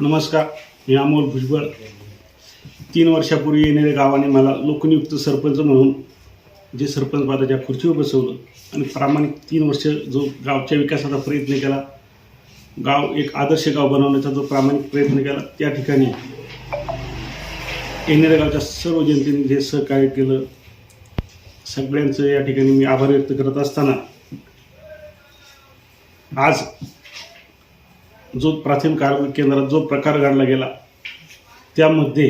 नमस्कार मी अमोल भुजबळ. तीन वर्षापूर्वी येणाऱ्या गावाने मला लोकनियुक्त सरपंच म्हणून जे सरपंच पदाच्या खुर्चीवर बसवलं आणि प्रामाणिक तीन वर्ष जो गावच्या विकासाचा प्रयत्न केला गाव एक आदर्श गाव बनवण्याचा जो प्रामाणिक प्रयत्न केला त्या ठिकाणी येणाऱ्या गावच्या सर्व जनतेने जे सहकार्य केलं सगळ्यांचं या ठिकाणी मी आभार व्यक्त करत असताना आज जो प्राथमिक आरोग्य केंद्रात जो प्रकार घडला गेला त्यामध्ये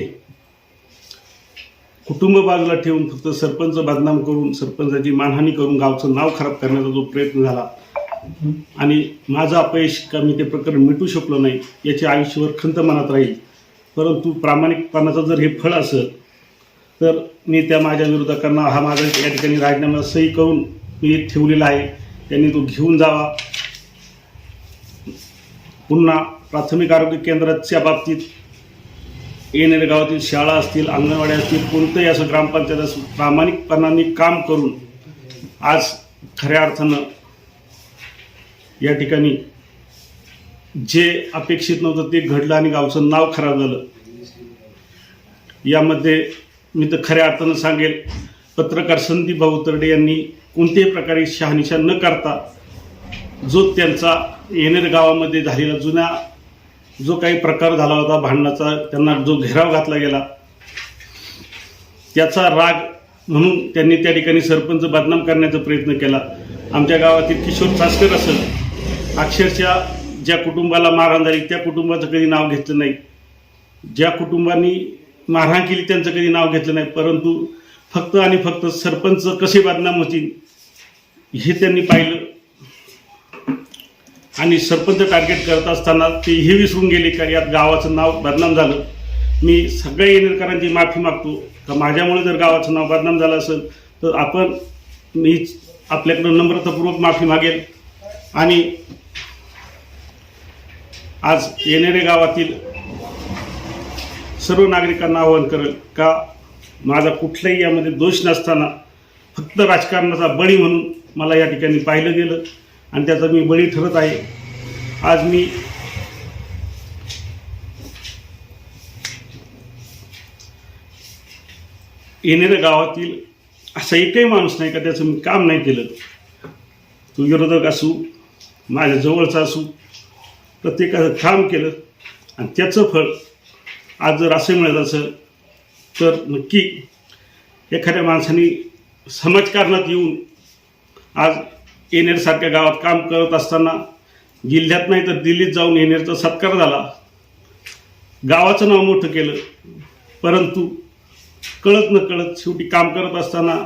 कुटुंब बाजूला ठेवून फक्त सरपंच बदनाम करून सरपंचाची मानहानी करून गावचं नाव खराब करण्याचा जो प्रयत्न झाला आणि माझं अपयश का मी ते प्रकरण मिटू शकलो नाही याची आयुष्यभर खंत मनात राहील. परंतु प्रामाणिकपणाचं जर हे फळ असेल तर मी त्या माझ्या विरोधकांना हा माझा या ठिकाणी राजीनामा सही करून मी ठेवलेला आहे. त्यांनी तो घेऊन जावा. पुन्हा प्राथमिक आरोग्य केंद्राच्या बाबतीत येणाऱ्या गावातील शाळा असतील अंगणवाड्या असतील कोणतंही असं ग्रामपंचायत असं प्रामाणिकपणाने काम करून आज खऱ्या अर्थानं या ठिकाणी जे अपेक्षित नव्हतं ते घडलं आणि गावचं नाव खराब झालं. यामध्ये मी तर खऱ्या अर्थानं सांगेल पत्रकार संदीप भाऊ तरडे यांनी कोणत्याही प्रकारे शहानिशा न करता जो त्यांचा येणेर गावामध्ये झालेला जुन्या जो काही प्रकार झाला होता भांडणाचा त्यांना जो घेराव घातला गेला त्याचा राग म्हणून त्यांनी त्या ठिकाणी सरपंच बदनाम करण्याचा प्रयत्न केला. आमच्या गावातील किशोर चासकर असेल अक्षरशः ज्या कुटुंबाला मारहाण झाली त्या कुटुंबाचं कधी नाव घेतलं नाही. ज्या कुटुंबांनी मारहाण केली त्यांचं कधी नाव घेतलं नाही. परंतु फक्त आणि फक्त सरपंच कसे बदनाम होतील हे त्यांनी पाहिलं. आणि सरपंच टार्गेट करत असताना ते हे विसरून गेले का यात गावाचं नाव बदनाम झालं. मी सगळ्या येणेकरांची माफी मागतो. का माझ्यामुळे जर गावाचं नाव बदनाम झालं असेल तर आपण मी आपल्याकडं नम्रतापूर्वक माफी मागेल. आणि आज येणेरे गावातील सर्व नागरिकांना आवाहन करेल का माझा कुठलाही यामध्ये दोष नसताना फक्त राजकारणाचा बळी म्हणून मला या ठिकाणी पाहिलं गेलं. आणि त्याचा मी बळी ठरत आहे. आज मी येणाऱ्या गावातील असा एकही माणूस नाही का त्याचं मी काम नाही केलं. तो विरोधक असू माझ्या जवळचा असू प्रत्येकाचं काम केलं आणि त्याचं फळ आज जर असं मिळत असेल तर नक्की एखाद्या माणसाने समाजकारणात येऊन आज येणेरसारख्या गावात काम करत असताना जिल्ह्यात नाही तर दिल्लीत जाऊन येणेरचा सत्कार झाला. गावाचं नाव मोठं केलं. परंतु कळत न कळत शेवटी काम करत असताना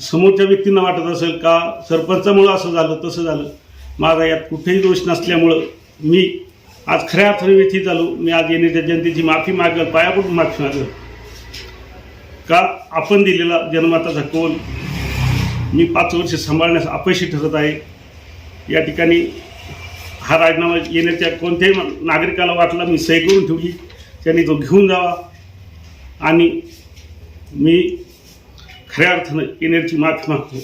समोरच्या व्यक्तींना वाटत असेल का सरपंचामुळं असं झालं तसं झालं. माझा यात कुठेही दोष नसल्यामुळं मी आज खऱ्या अर्थाने व्यथित झालो. मी आज येण्याच्या जनतेची माफी मागेल पायापडून माफी मागेल. का आपण दिलेला जन्माताचा कौल मी पाच वर्ष सांभाळण्यास अपयशी ठरत आहे. या ठिकाणी हा राजीनामा येण्याच्या कोणत्याही नागरिकाला वाटला मी सही करून ठेवली. त्यांनी तो घेऊन जावा. आणि मी खऱ्या अर्थानं येण्याची माफी मागतो.